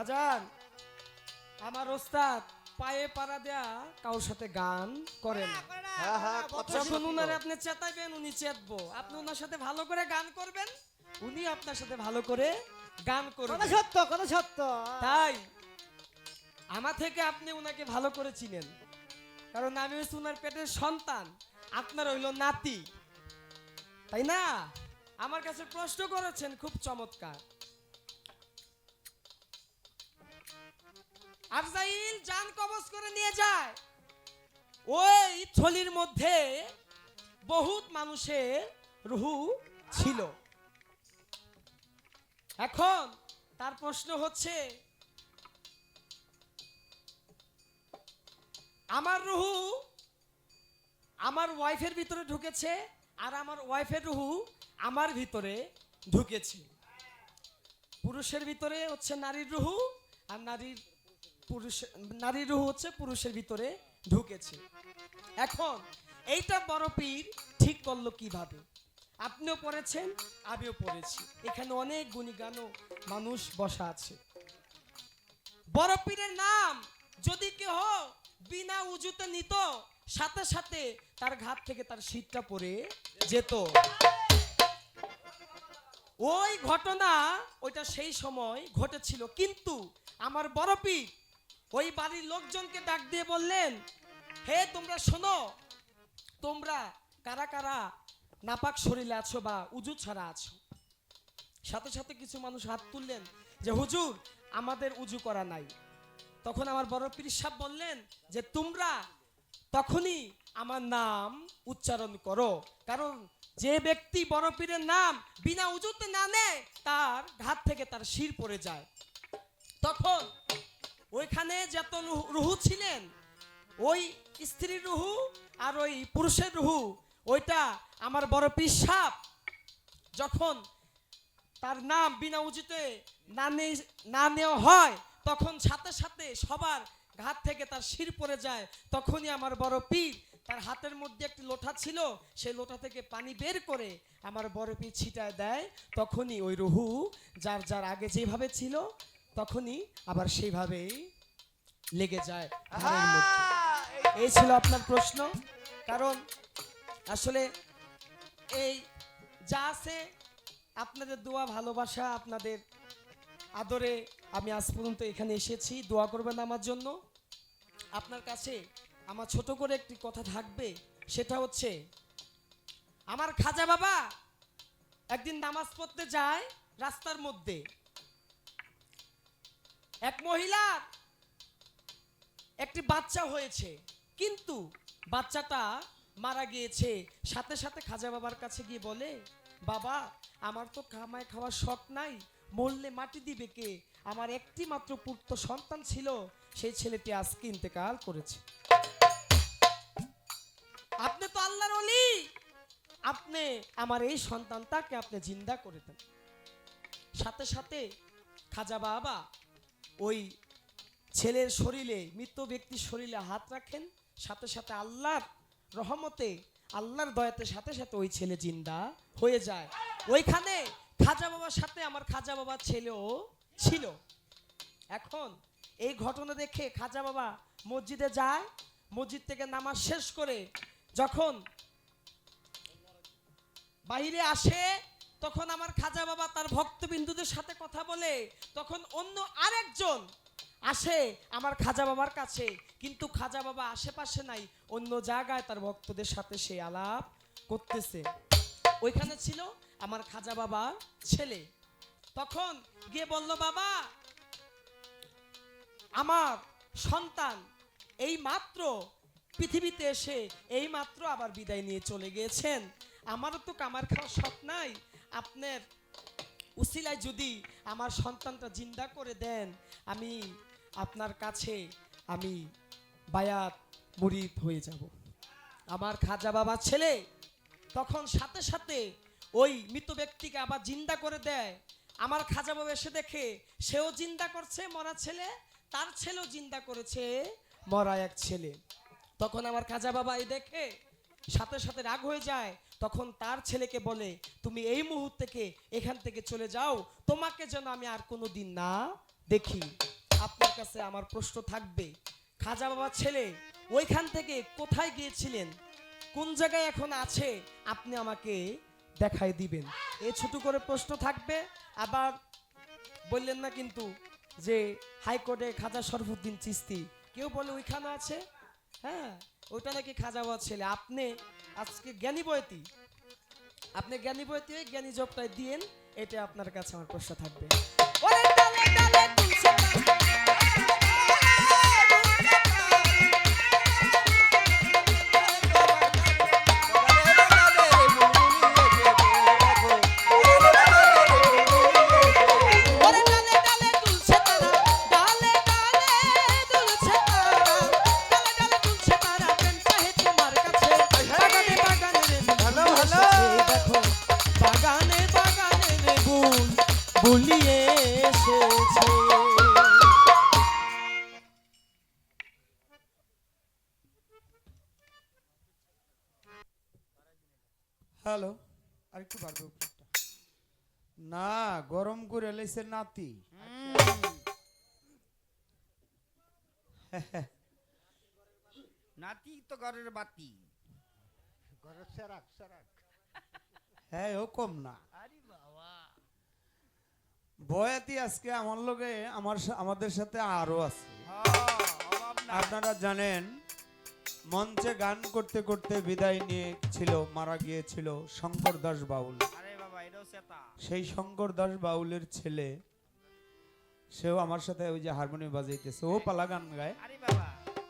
বাজান আমার ওস্তাদ পায়ে পাড়া দেয়া কারোর সাথে গান করে না হ্যাঁ হ্যাঁ কথা যখন উনারে আপনি চেতাইবেন উনি চেতবো। আপনি ওনার সাথে ভালো করে গান করবেন উনি আপনার সাথে ভালো করে গান কথা করবেন সত্য কথা সত্য। তাই আমার থেকে আপনি উনাকে ভালো করে চিনেন। কারণ আমি হচ্ছে উনার পেটের সন্তান আপনার হইল নাতি। তাই না? আমার কাছে প্রশ্ন করেছেন খুব চমৎকার। আফজাইল জান কবজ করে নিয়ে যায়। ওই থলির মধ্যে বহুত মানুষের রুহু ছিল। এখন তার প্রশ্ন হচ্ছে, আমার রুহু আমার ওয়াইফের ভিতরে ঢুকেছে আর আমার ওয়াইফের রুহু আমার ভিতরে ঢুকেছে। পুরুষের ভিতরে হচ্ছে নারীর রুহু আর নারীর পুরুষ নারীর রুহু হচ্ছে পুরুষের ভিতরে ঢুকেছে। এখন, এইটা বড় পীর ঠিক করল কীভাবে? আপনিও পড়েছেন, আমিও পড়েছি। এখানে অনেক গুণীগানও মানুষ বসা আছে। বড় পীরের নাম যদি কেহ বিনা উজুতে নিত, সাথে সাথে তার ঘাট থেকে তার শীতটা পরে যেত। ওই ঘটনা ওইটা সেই সময় ঘটেছিল। কিন্তু আমার বড় পীর ওই বাড়ির লোকজনকে ডাক দিয়ে বললেন, হে, তোমরা শোনো, তোমরা কারা কারা নাপাক শরীরে আছো বা উজু ছাড়া আছো? সাথে সাথে কিছু মানুষ হাত তুললেন যে, হুজুর, আমাদের উজু করা নাই। তখন আমার বড় পীর সাহেব বললেন যে, তোমরা তখনই আমার নাম উচ্চারণ করো, কারণ যে ব্যক্তি বড় পীরের নাম বিনা উজুতে না নেয়, তার ঘাত থেকে তার শির পড়ে যায়। তখন ওইখানে যত রুহু- ছিলেন, ওই স্ত্রীর রুহু আর ওই পুরুষের রুহু, ওইটা আমার বড় সাহেব যখন তার নাম বিনা উচিতে না নেওয়া হয়, তখন সাথে সাথে সবার ঘাত থেকে তার শির পড়ে যায়। তখনই আমার বড় পীর, তার হাতের মধ্যে একটি লোটা ছিল, সেই লোটা থেকে পানি বের করে আমার বড় পীর ছিটায় দেয়। তখনই ওই রুহু যার যার আগে যেভাবে ছিল তখনই আবার সেইভাবেই লেগে যায় এই ছিল আপনার প্রশ্ন? কারণ আসলে এই যা আছে আপনাদের দোয়া ভালোবাসা আপনাদের আদরে আমি আজ পর্যন্ত এখানে এসেছি। দোয়া করবেন আমার জন্য। আপনার কাছে আমার ছোট করে একটি কথা থাকবে সেটা হচ্ছে আমার খাজা বাবা একদিন নামাজ পড়তে যায় রাস্তার মধ্যে। এক মহিলা, একটি বাচ্চা হয়েছে। কিন্তু বাচ্চাটা মারা গিয়েছে। সাথে সাথে খাজা বাবার কাছে গিয়ে বলে, বাবা, আমার তো খামায় খাওয়ার শখ নাই। মরলে মাটি দিবে কে? আমার একটি মাত্র পুত্র সন্তান ছিল। সেই ছেলেটি আজকে ইন্তেকাল করেছে। আপনি তো আল্লাহর অলি আপনি আমার এই সন্তানটাকে আপনি জিন্দা করে দেন। সাথে সাথে খাজা বাবা ওই ছেলের শরীরে, মৃত ব্যক্তির শরীরে হাত রাখেন, সাথে সাথে আল্লাহর রহমতে, আল্লাহর দয়াতে সাথে সাথে ওই ছেলে জিন্দা হয়ে যায়। ওইখানে খাজা বাবার সাথে আমার খাজা বাবার ছেলেও ছিল। এখন এই ঘটনা দেখে খাজা বাবা মসজিদে যায়, মসজিদ থেকে নামাজ শেষ করে যখন বাইরে আসে তখন আমার খাজা বাবা তার ভক্তবিন্দুদের সাথে কথা বলে, তখন অন্য আরেকজন আসে আমার খাজা বাবার কাছে। কিন্তু খাজা বাবা আশেপাশে নাই, অন্য জায়গায় তার ভক্তদের সাথে সে আলাপ করতেছে। ওইখানে ছিল আমার খাজা বাবার ছেলে। তখন গিয়ে বলল, বাবা, আমার সন্তান এই মাত্র পৃথিবীতে এসে এই মাত্র আবার বিদায় নিয়ে চলে গিয়েছেন। আমারও তো কামার খাওয়ার শখ নাই আপনার উসিলায় যদি আমার সন্তানটা জিন্দা করে দেন, আমি আপনার কাছে আমি বায়াত মুরিদ হয়ে যাব। আমার খাজা বাবা ছেলে তখন সাথে সাথে ওই মৃত ব্যক্তিকে আবার জিন্দা করে দেয়। আমার খাজা বাবা এসে দেখে সেও জিন্দা করছে, মরা ছেলে, তার ছেলেও জিন্দা করেছে, মরা এক ছেলে। তখন আমার খাজা বাবা এই দেখে সাথে সাথে রাগ হয়ে যায়, তখন তার ছেলেকে বলে, তুমি এই মুহূর্ত থেকে এখান থেকে চলে যাও, তোমাকে যেন আমি আর কোনো দিন না দেখি। আপনার কাছে আমার প্রশ্ন থাকবে, খাজা বাবার ছেলে ওইখান থেকে কোথায় গিয়েছিলেন? কোন জায়গায় এখন আছে? আপনি আমাকে দেখাই দিবেন। এ ছোট করে প্রশ্ন থাকবে, আবার বললেন না কিন্তু যে হাইকোর্টে খাজা শরফুদ্দিন চিস্তি কেউ বলে ওইখানে আছে? হ্যাঁ ওইটা নাকি খাজা বাবার ছেলে। আপনি আজকে জ্ঞানী বয়তি আপনি জ্ঞানী বয়তি হয়ে জ্ঞানী জবটাই দিয়েন এটা আপনার কাছে আমার প্রশ্ন থাকবে। না গরম করে লেছে নাতি। নাতি তো ঘরের বাতি। ঘরের সেরাক সেরাক। হ্যাঁ ও কম না। বয়াতি আজকে আমার লোকে আমার আমাদের সাথে আরও আছে। আপনারা জানেন মঞ্চে গান করতে করতে বিদায় নিয়ে ছিল মারা গিয়েছিল শঙ্কর দাস বাউল। সেই শঙ্কর দাস বাউলের ছেলে সেও আমার সাথে ওই যে হারমোনিয়াম বাজাইতেছে। ও পালা গান গায়।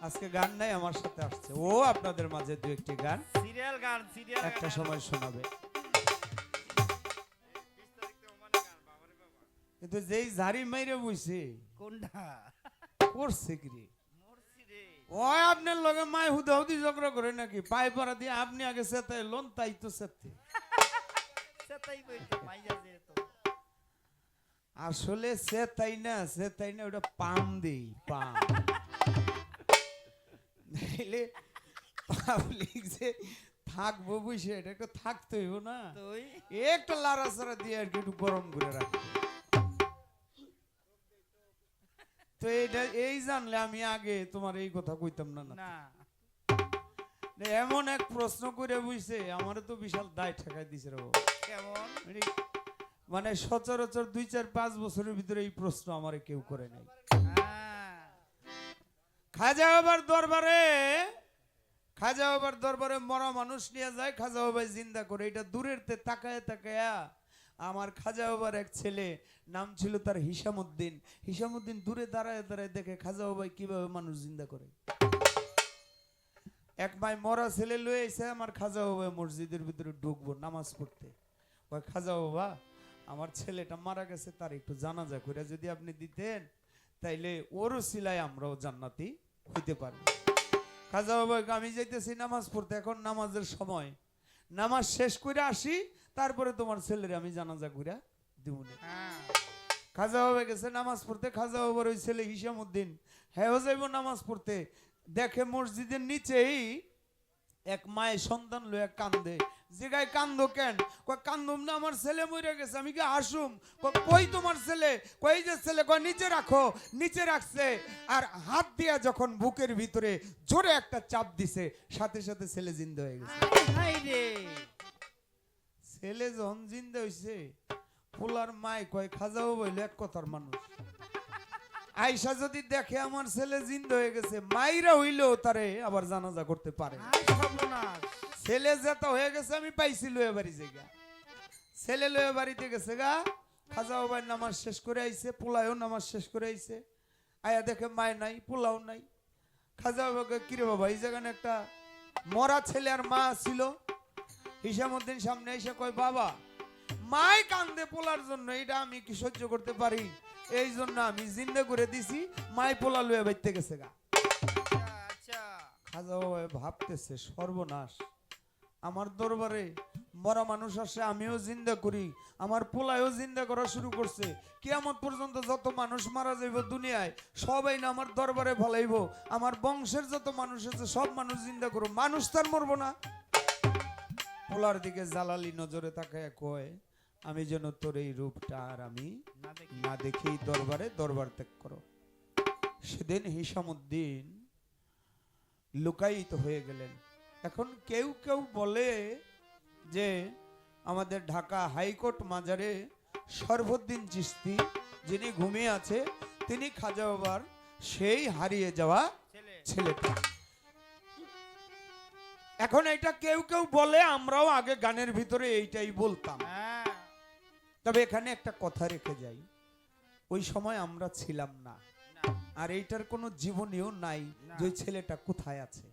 আজকে গান নাই আমার সাথে আসছে। ও আপনাদের মাঝে দু একটি গান। সিরিয়াল গান সিরিয়াল একটা সময় শোনাবে। কিন্তু যেই ঝাড়ি মাইরে বইছে কোনটা? করছে কি রে? ওই আপনার লগে মাই হুদা হুদি ঝগড়া করে নাকি? পাই পরা দিয়ে আপনি আগে সেতাই লোন তাই তো সেতে। মাইয়া আসলে সে তাই না সে তাই না ওটা পাম দেই পাম। নাইলে পাবলিক যে থাকব বুঝে এটা একটু থাকতে হইব না। একটু লাড়াচাড়া দিয়ে আর কি একটু গরম করে রাখব। তো এইটা এই জানলে আমি আগে তোমার এই কথা কইতাম না। না। এমন এক প্রশ্ন করে বুঝছে আমার তো বিশাল দায় ঠেকাই দিছে রে কেমন? মানে মানে সচরাচর দুই চার পাঁচ বছরের ভিতরে এই প্রশ্ন আমার কেউ করে নাই। হ্যাঁ। খাজা বাবার দরবারে খাজা বাবার দরবারে মরা মানুষ নিয়ে যায় খাজা বাবা জিন্দা করে এটা দূরের তে তাকায় তাকায়া আমার খাজা বাবার এক ছেলে নাম ছিল তার হিসামুদ্দিন। হিসামুদ্দিন দূরে দাঁড়ায় দাঁড়ায় দেখে খাজা বাবাই কীভাবে মানুষ জিন্দা করে। এক ভাই মরা ছেলে লয়ে এসে আমার খাজা বাবা মসজিদের ভিতরে ঢুকবো নামাজ পড়তে। ওই খাজা বাবা, আমার ছেলেটা মারা গেছে, তার একটু জানাজা করে যদি আপনি দিতেন, তাইলে ওরও সিলায় আমরাও জান্নাতি হইতে পারব। খাজা বাবা আমি যাইতেছি নামাজ পড়তে, এখন নামাজের সময়। নামাজ শেষ করে আসি, তারপরে তোমার ছেলের আমি জানাজা করে দিব খাজা বাবা গেছে নামাজ পড়তে, খাজা বাবার ওই ছেলে হিসামুদ্দিন হ্যাঁ যাইব নামাজ পড়তে। দেখে মসজিদের নিচেই এক মায়ের সন্তান লয়ে কান্দে। জিগায় কান্দো কেন? কয় কান্দুম না আমার ছেলে মরে গেছে আমি কি আসুম কই তোমার ছেলে? কই যে ছেলে। কয় নিচে রাখো। নিচে রাখছে। আর হাত দিয়া যখন বুকের ভিতরে জোরে একটা চাপ দিছে সাথে সাথে ছেলে জিন্দা হয়ে গেছে। ছেলে যখন জিন্দা হইছে পোলার মাই কয় খাজাও বইল এক কথার মানুষ। আয়সা যদি দেখে আমার ছেলে জিন্দা হয়ে গেছে মাইরা হইলেও তারে আবার জানাজা করতে পারে। ছেলে যেটা হয়ে গেছে আমি পাইছি লয়ে বাড়ি জায়গা ছেলে লয়ে বাড়িতে গেছে গা খাজা বাবার নামাজ শেষ করে আইছে পোলায়ও নামাজ শেষ করে আইছে। আয়া দেখে মায় নাই পোলাও নাই। খাজা বাবাকে কিরে বাবা এই জায়গানে একটা মরা ছেলে আর মা ছিল। হিসামুদ্দিন সামনে এসে কয় বাবা মাই কান্দে পোলার জন্য এটা আমি কি সহ্য করতে পারি? এই জন্য আমি জিন্দা করে দিছি মাই পোলা লয়ে বাইতে গেছে গা। আচ্ছা। খাজা বাবা ভাবতেছে সর্বনাশ। আমার দরবারে মরা মানুষ আসে আমিও জিন্দা করি আমার পোলায়ও জিন্দা করা শুরু করছে। কিয়ামত পর্যন্ত যত মানুষ মারা যাইব দুনিয়ায় সবাই না আমার দরবারে ভালাইব। আমার বংশের যত মানুষ আছে সব মানুষ জিন্দা করো মানুষ তার মরবো না। পোলার দিকে জালালি নজরে তাকায় কয় আমি যেন তোর এই রূপটা আর আমি না দেখি। দরবারে দরবার ত্যাগ করো। সেদিন হিসামুদ্দিন লুকায়িত হয়ে গেলেন। এখন কেউ কেউ বলে যে আমাদের ঢাকা হাইকোর্ট মাজারে সর্বদ্দিন চিস্তি যিনি ঘুমিয়ে আছে তিনি খাজা বাবার সেই হারিয়ে যাওয়া ছেলেটা। এখন এটা কেউ কেউ বলে আমরাও আগে গানের ভিতরে এইটাই বলতাম। হ্যাঁ। তবে এখানে একটা কথা রেখে যাই। ওই সময় আমরা ছিলাম না। আর এইটার কোনো জীবনীও নাই যে ওই ছেলেটা কোথায় আছে।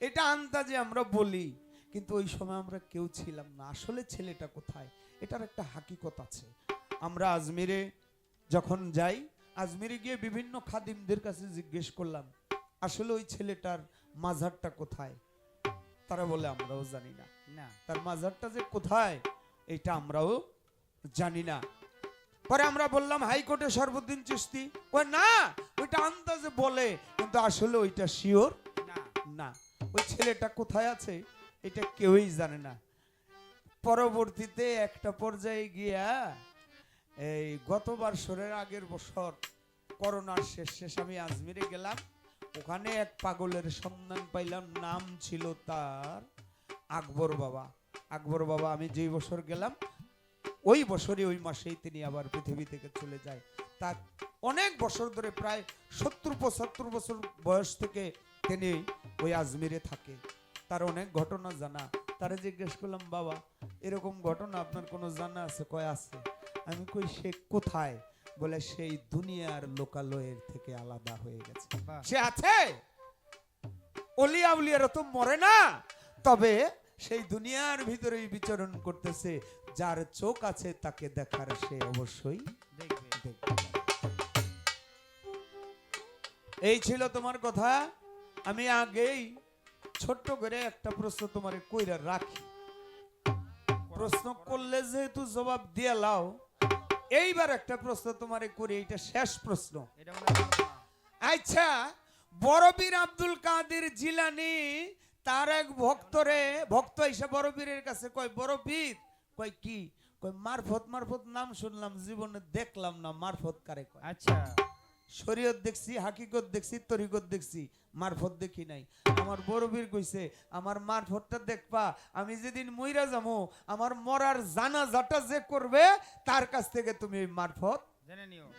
এটা আন্দাজে আমরা বলি কিন্তু ওই সময় আমরা কেউ ছিলাম না। আসলে ছেলেটা কোথায়? এটার একটা হাকিকত আছে। আমরা আজমিরে যখন যাই আজমিরে গিয়ে বিভিন্ন খাদিমদের কাছে জিজ্ঞেস করলাম আসলে ওই ছেলেটার মাজারটা কোথায়? তারা বলে আমরাও জানি না। না। তার মাজারটা যে কোথায় এটা আমরাও জানি না। পরে আমরা বললাম হাইকোর্টে সর্বদিন চিস্তি। কই না ওইটা আন্দাজে বলে কিন্তু আসলে ওইটা শিওর না। না। ওই ছেলেটা কোথায় আছে এটা কেউই জানে না। পরবর্তীতে একটা পর্যায়ে গিয়া এই গতবার সরের আগের বছর করোনার শেষ শেষ আমি আজমিরে গেলাম। ওখানে এক পাগলের সন্ধান পাইলাম নাম ছিল তার আকবর বাবা। আকবর বাবা আমি যেই বছর গেলাম ওই বছরই ওই মাসেই তিনি আবার পৃথিবী থেকে চলে যায়। তার অনেক বছর ধরে প্রায় সত্তর পঁচাত্তর বছর বয়স থেকে তিনি ওই আজমিরে থাকে। তার অনেক ঘটনা জানা। তারা জিজ্ঞেস করলাম বাবা এরকম ঘটনা আপনার কোনো জানা আছে? কয় আছে? আমি কই সে কোথায়? বলে সেই দুনিয়ার লোকালয়ের থেকে আলাদা হয়ে গেছে। সে আছে? অলিয়া উলিয়ারা তো মরে না। তবে সেই দুনিয়ার ভিতরেই বিচরণ করতেছে। যার চোখ আছে তাকে দেখার সে অবশ্যই দেখবে। এই ছিল তোমার কথা। আমি আগেই ছোট্ট করে একটা প্রশ্ন তোমার কইরা রাখি। প্রশ্ন করলে যেহেতু জবাব দিয়ে লাও এইবার একটা প্রশ্ন তোমারে করি এটা শেষ প্রশ্ন। আচ্ছা বড়বীর আব্দুল কাদের জিলানি তার এক ভক্তরে ভক্ত এসে বড়বীরের কাছে কয় বড়বীর কয় কি? কয় মারফত মারফত নাম শুনলাম জীবনে দেখলাম না মারফত কারে কয়? আচ্ছা। শরীয়ত দেখছি হাকিকত দেখছি তরিকত দেখছি মারফত দেখি নাই। আমার বড়বীর কইছে আমার মারফতটা দেখবা আমি যেদিন মইরা যাব আমার মরার জানাজাটা যে করবে তার কাছ থেকে তুমি মারফত জেনে নিও।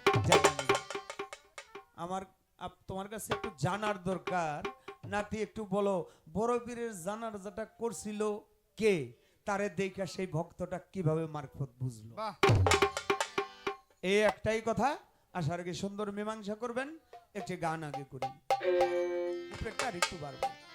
আমার আপ- তোমার কাছে একটু জানার দরকার। নাতি একটু বলো বড় পীরের জানার যেটা করছিল কে? তারে দেখা সেই ভক্তটা কীভাবে মারফত বুঝলো? এই একটাই কথা। আসার আগে সুন্দর মীমাংসা করবেন। একটি গান আগে করি। একটু বাড়বে।